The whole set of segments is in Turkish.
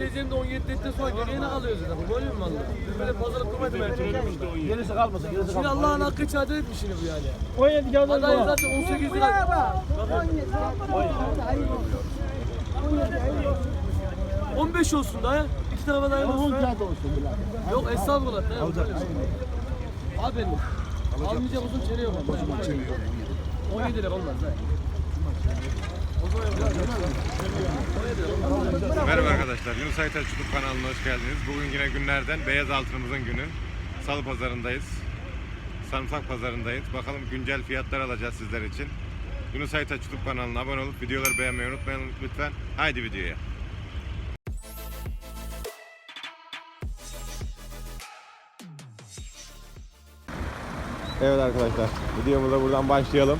Teyzem de 17 dedikten sonra geriye ne kalıyor zaten? Bu böyle mi vallahi? Böyle pazarlık kurmadım her türlü. Gerisi kalmasın, gerisi Şimdi kalmasın. Allah'ın hakkı çadır etmiş şimdi bu yani. 17 kağıdı Aday zaten 18 lira. 15 olsun da ya. İki tarafa da olsun. 10 ha. kağıt olsun birader. Yok estağfurullah. da ya. Abi benim. Almayacak uzun çene yok. 17 lira olmaz ha. Merhaba arkadaşlar. Yunus Aytaç YouTube kanalına hoş geldiniz. Bugün yine günlerden beyaz altınımızın günü. Salı pazarındayız. Sarımsak pazarındayız. Bakalım güncel fiyatlar alacağız sizler için. Yunus Aytaç YouTube kanalına abone olup videoları beğenmeyi unutmayın lütfen. Haydi videoya. Evet arkadaşlar. Videomuza buradan başlayalım.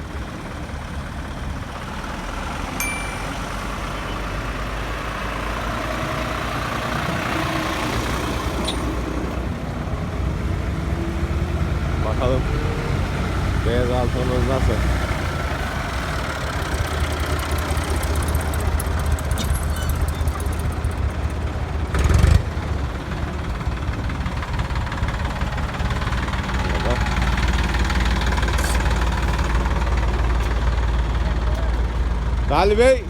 Bakalım beyaz altınımız nasıl? Salih Bey.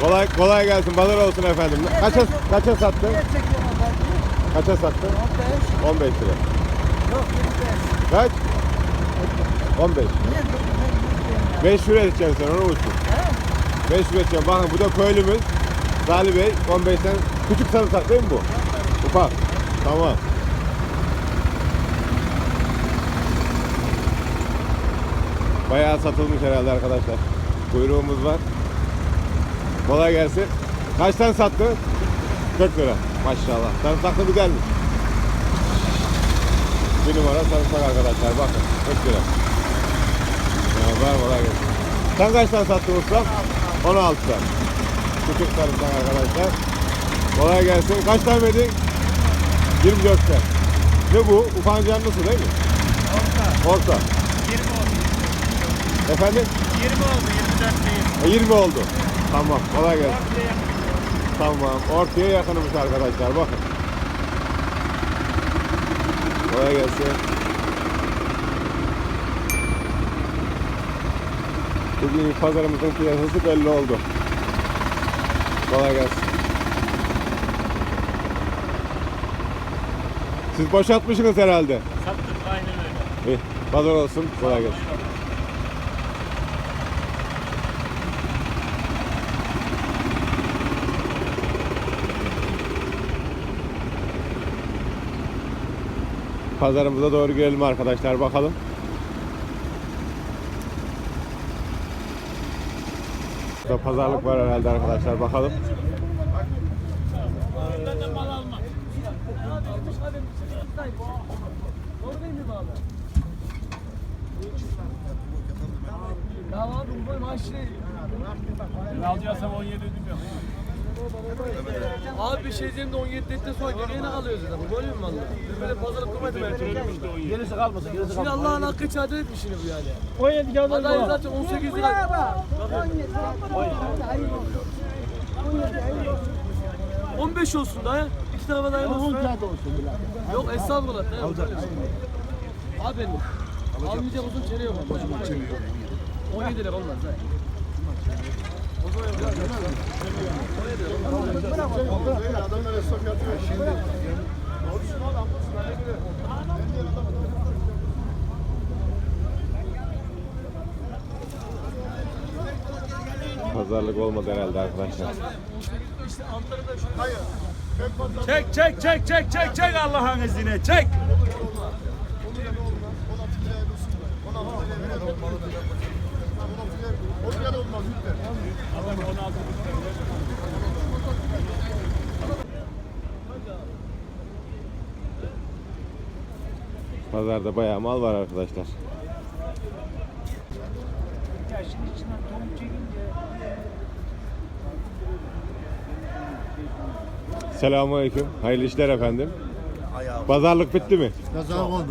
Kolay kolay gelsin. Pazar olsun efendim. Kaça kaça sattın? Kaça sattın? 15 lira. Kaç? 15. 5 lira edeceksin sen onu unutma. 5 lira edeceksin. Bakın bu da köylümüz. Salih Bey 15'ten küçük sarımsak değil mi bu? Ufak. Tamam. Bayağı satılmış herhalde arkadaşlar. Kuyruğumuz var. Kolay gelsin. Kaçtan sattın? 40 lira. Maşallah. Sarımsak da güzelmiş. Bir numara sarımsak arkadaşlar. Bakın 40 lira. Ya var kolay gelsin. Sen kaçtan sattın usta? 16'dan. Küçük sarımsak arkadaşlar. Kolay gelsin. Kaç tane verdin? 24'ten. Ne bu? Ufağın canlısı değil mi? Orta. Orta. 20 oldu. Efendim? 20 oldu, 24 değil. E, 20 oldu. Tamam. Kolay gelsin. Tamam. Ortaya yakınmış arkadaşlar. Bakın. Kolay gelsin. Bugün pazarımızın piyasası belli oldu. Kolay gelsin. Siz boşaltmışsınız herhalde. Sattık, aynen öyle. İyi. Pazar olsun. Kolay gelsin. Pazarımıza doğru girelim arkadaşlar bakalım. Burada pazarlık var herhalde arkadaşlar bakalım. Ben alacaksam 17 ödeyeceğim. Abi bir şey diyeyim de 17 dedikten sonra geriye ne kalıyor zaten? Bu böyle mi vallahi? Böyle pazarlık kurmadım her türlü. Gerisi kalmasın, gerisi Şimdi kalmasın. Allah'ın hakkı çadır etmiş şimdi bu yani. 17 kağıdı Aday zaten 18 lira. 15 olsun da ya. İki tarafa da 10 olsun. ha. kağıt olsun birader. Yok estağfurullah. ya. Abi benim. Almayacak uzun çene yok. 17 lira olmaz. Pazarlık olmadı herhalde arkadaşlar. Çek, çek, çek, çek, çek, çek Allah'ın izniyle, çek. Pazarda bayağı mal var arkadaşlar. Selamünaleyküm. Hayırlı işler efendim. Pazarlık bitti mi? Kaza olmadı.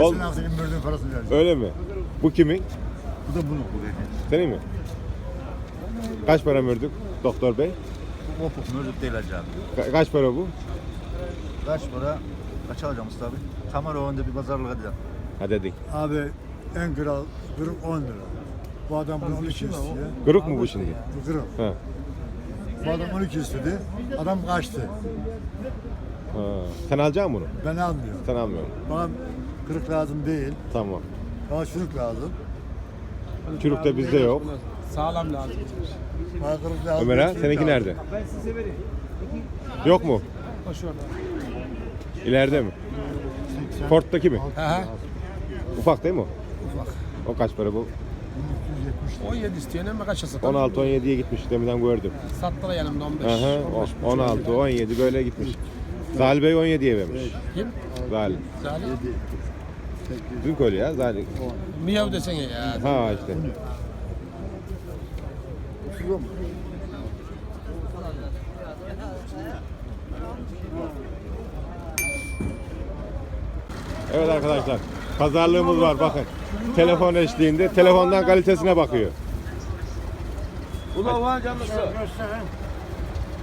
Ol- Geçen hafta verdiğim parasını verdim. Öyle mi? Bu kimin? Bu da bunu. Bu dedi. Senin mi? Kaç para verdik? doktor bey? Kopuk mevcut değil hacı abi. Ka- kaç para bu? Kaç para? Kaç alacağım usta abi? Kamera önünde bir pazarlık edeceğim. Ha dedik. Abi en kral kırık 10 lira. Bu adam bunu 12 istiyor. Kırık mı bu şimdi? Bu kırık. Ha. Bu adam 12 istedi. Adam kaçtı. ha. Sen alacaksın bunu. Ben almıyorum. Sen almıyorsun. Bana kırık lazım değil. Tamam. Bana çürük lazım. Çürük de bizde yok. Sağlam lazım. Bana kırık lazım. Ömer ha, çürük seninki lazım. nerede? Yok mu? Boş ver. İleride mi? Port'taki mi? He. Ufak değil mi o? Ufak. O kaç para bu? 17 isteyen ama kaça satalım? 16-17'ye gitmiş. Deminden gördüm. Sattılar yanımda 15. Aha, o- 16, 17 böyle gitmiş. Zahil Bey 17'ye vermiş. Kim? Zahil. Salih. Dün köylü ya Zahil. Miyav desene ya. Ha işte. Evet arkadaşlar. Pazarlığımız var bakın. Telefon eşliğinde telefondan kalitesine bakıyor. Ulan var canlısı.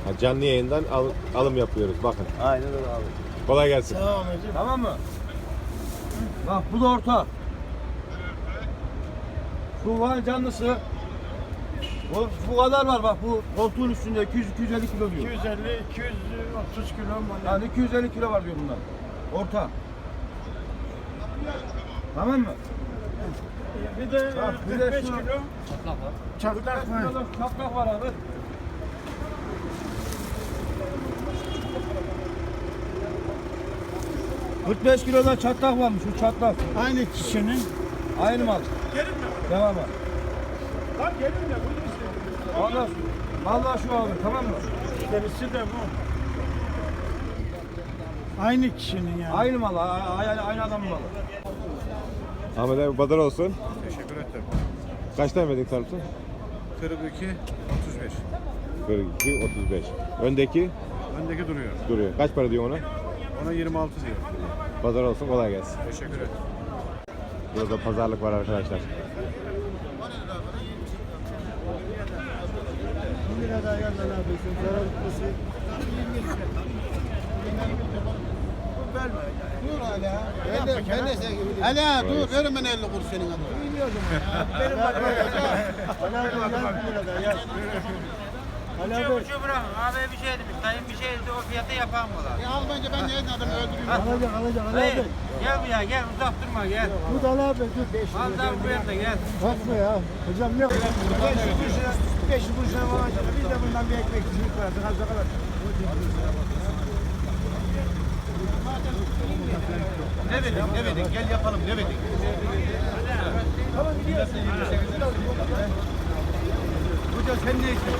Ha, canlı yayından al- alım yapıyoruz bakın. Aynen öyle abi. Kolay gelsin. Tamam mı? Bak bu da orta. Şu var canlısı. Bu, bu kadar var bak bu koltuğun üstünde 200 250 kilo diyor. 250, 230 kilo mu? Yani 250 kilo var diyor bunlar. Orta. Tamam mı? Bir de Bak, bir de şu- çatlak var. Şurada Çatlak var abi. ...45 kiloda çatlak varmış şu çatlak. Aynı kişinin Aynı mal. Gelin mi? Devam et. Lan gelin de Vallahi, vallahi şu abi tamam mı? derisi de bu. Aynı kişinin yani. Aynı mal, a- a- aynı, aynı adamın malı. Ahmet abi pazar olsun. Teşekkür ederim. Kaç tane verdin tarımsın? 42, 35. 42, 35. Öndeki Öndeki duruyor. duruyor. Kaç para diyor ona? Ona 26 diyor. Pazar olsun kolay gelsin. Teşekkür ederim. Burada pazarlık var arkadaşlar. Hala dur verin bana 50 kuruş senin adına. Uçuyor uçuyor bırakın. Abi bir şey demiş. Dayım bir şey dedi. O fiyatı yapalım mı lan? Ya al bence ben neyin adamı öldüreyim. Alacak alacak alacak. gel buraya gel. Uzak durma gel. Dur da abi dur. Al da bu yana gel. Bakma ya. Hocam yok. 5 kuruşuna falan biz de bundan bir ekmek çiğ koyardık. Az da kadar. Ne verdin? Ne verdin? Gel yapalım. Ne verdin? Hoca sen de işte.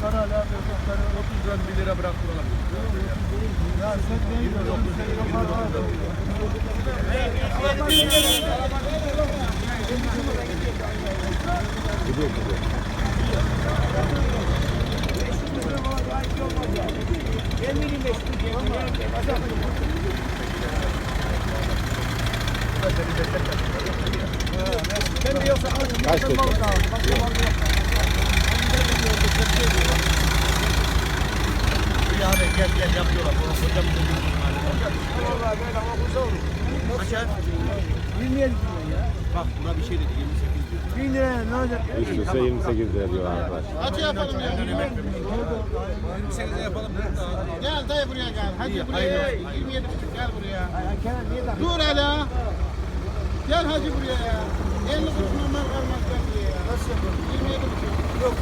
Sana hala 30 lira 1 lira bıraktılar. Ya sen ne yiyorsun? Gidiyor gidiyor. Kaç? İyi abi gel gel yapıyorlar. Bunu hocam Bak buna bir şey dedi 28 diyor. 1000 lira ne olacak? Üst üste 28 lira diyor arkadaş. Hadi yapalım ya. 28'e yapalım. Gel dayı buraya gel. Hadi buraya. 27 buçuk gel buraya. Dur hala. Gel hadi buraya ya. 50 kuruşuna mal kalmaz ben diye ya. Nasıl yapalım? 27 buçuk. Yok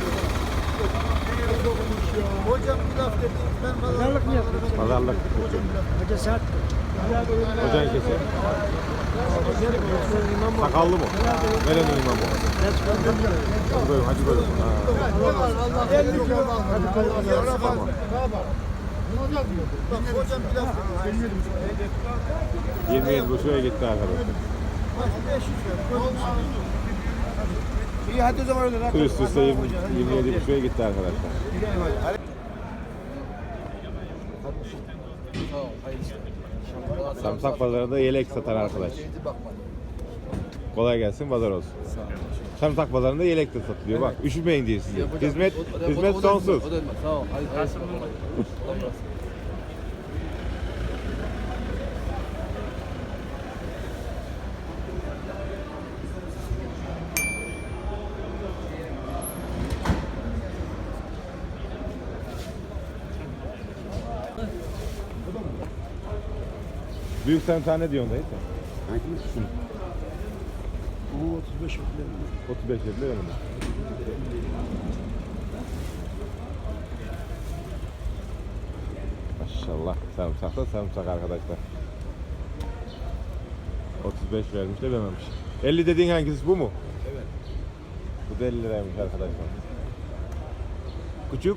Hocam bir laf dedi. Ben Pazarlık mı yapıyorsun? Pazarlık. Hoca saat. Hocan kesin. Sakallı mı? Nereden imam bu? Hadi buyurun, hadi buyurun. Ha. 50 kilo al. Hadi koyalım. Tamam. 27 buçuğa gitti arkadaşlar. 500 lira. İyi hadi o zaman öyle. Üst üste 20, 27 buçuğa gitti arkadaşlar. Sağ ol. Hayırlısı. Samsak pazarında yelek satan arkadaş. Kolay gelsin, pazar olsun. Samsak pazarında yelek de satılıyor. Bak, üşümeyin diye size. Hizmet, hizmet sonsuz. Sağ ol. Büyük sen tane diyorsun dayı sen. Bu 35 lira. 35 lira öyle mi? Maşallah sarımsak da sarımsak arkadaşlar. 35 vermiş de vermemiş. 50 dediğin hangisi bu mu? Evet. Bu da 50 liraymış arkadaşlar. Küçük.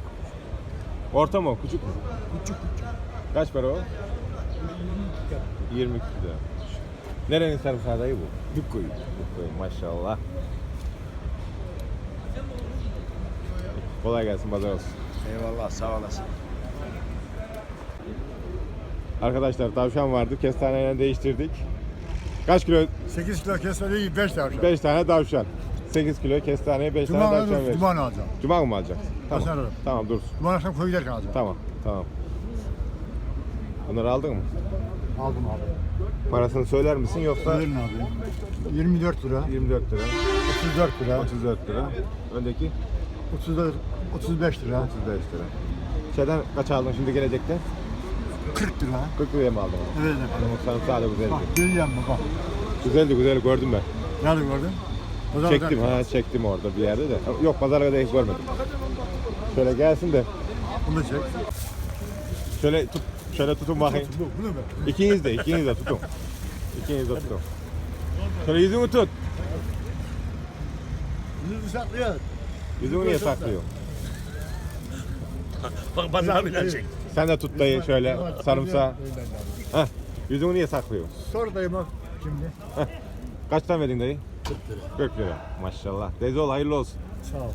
Orta mı? Küçük mü? Küçük küçük. Kaç para o? 22 lira. Nerenin sarımsağı dayı bu? Dükkoyu. Dükkoyu maşallah. Kolay gelsin pazar olsun. Eyvallah sağ olasın. Arkadaşlar tavşan vardı. Kestaneyle değiştirdik. Kaç kilo? 8 kilo değil 5 tavşan. 5 tane tavşan. 8 kilo kestaneye 5 Cuma tane tavşan ver. Cuma alacağım. Cuma mı alacaksın? Tamam. alırım. Tamam dur. Cuma akşam koyu giderken alacağım. Tamam. Tamam. Bunları aldın mı? Aldım abi. Parasını söyler misin yoksa Verin abi. 24 lira, 24 lira, 34 lira, 34 lira. Öndeki 34, 35 lira, 35 lira. Şeyden kaç aldın şimdi gelecekte? 40 lira. 40 liraya mı aldın? onu? Evet. Adamın sarımsağı da güzeldi. Bak görüyor musun bak. Güzeldi güzel gördüm ben. Nerede gördün? Pazar Çektim ha çektim orada bir yerde de. Yok pazara kadar hiç görmedim. Şöyle gelsin de Bunu da çek. şöyle tut şöyle tutun bakayım. İkiniz de ikiniz de tutun. İkiniz de tutun. Şöyle yüzünü tut. Bunu saklıyor. Yüzünü niye saklıyor? Bak pazar bile çek. Sen de tut dayı şöyle sarımsağı. Heh. Yüzünü niye saklıyor? Sor dayıma şimdi. Kaçtan verdin dayı? 40 lira. 40 lira. Maşallah. Teyze ol hayırlı olsun. Sağ ol.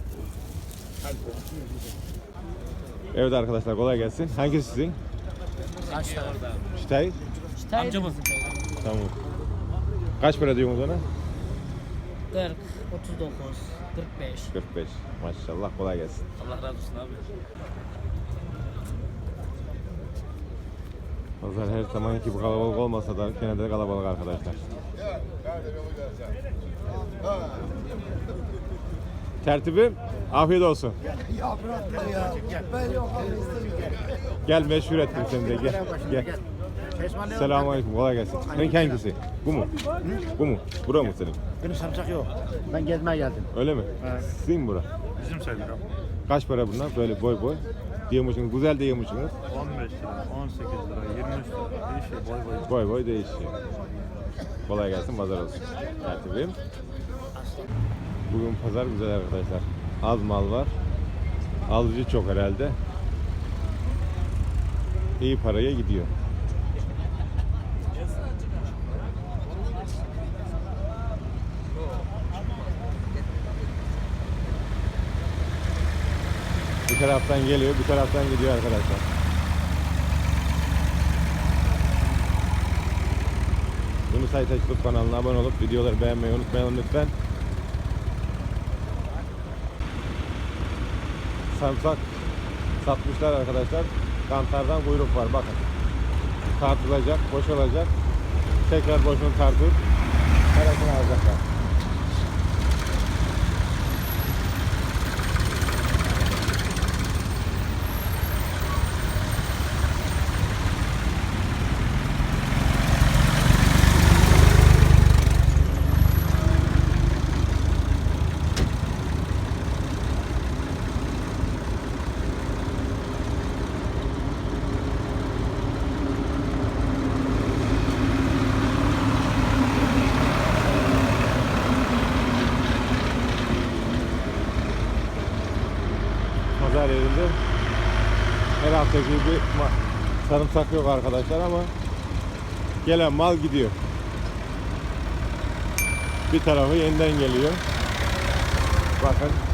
Evet arkadaşlar kolay gelsin. Hangisi sizin? Kaç tane? Şitay. Amcamızın. Tamam. Kaç para diyorsunuz ona? 40, 39, 45. 45. Maşallah kolay gelsin. Allah razı olsun abi. Pazar her zamanki gibi kalabalık olmasa da gene de kalabalık arkadaşlar. Tertibim afiyet olsun. Gel meşhur ettim seni de gel. Gel. Selamünaleyküm kolay gelsin. Senin hangisi? Bu mu? Bu mu? Bura mı senin? Benim sarımsak yok. Ben gezmeye geldim. Öyle mi? Sizin mi bura? Bizim sayılır Kaç para bunlar? Böyle boy boy. Diyormuşsunuz. Güzel de yiyormuşsunuz. 15 lira, 18 lira, 23 lira. Değişiyor boy boy. Boy boy değişiyor. Kolay gelsin, pazar olsun. Tertibim. Bugün pazar güzel arkadaşlar. Az mal var. Alıcı çok herhalde. İyi paraya gidiyor. Bir taraftan geliyor, bir taraftan gidiyor arkadaşlar. Yunus YouTube kanalına abone olup videoları beğenmeyi unutmayalım lütfen. Sarımsak satmışlar arkadaşlar. Kantardan kuyruk var bakın. Tartılacak, boşalacak. Tekrar boşunu tartıp parasını alacaklar. Pazar yerinde her haftaki gibi ma- sarımsak yok arkadaşlar ama gelen mal gidiyor. Bir tarafı yeniden geliyor. Bakın.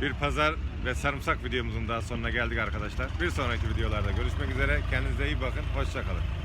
Bir pazar ve sarımsak videomuzun daha sonuna geldik arkadaşlar. Bir sonraki videolarda görüşmek üzere. Kendinize iyi bakın. Hoşçakalın.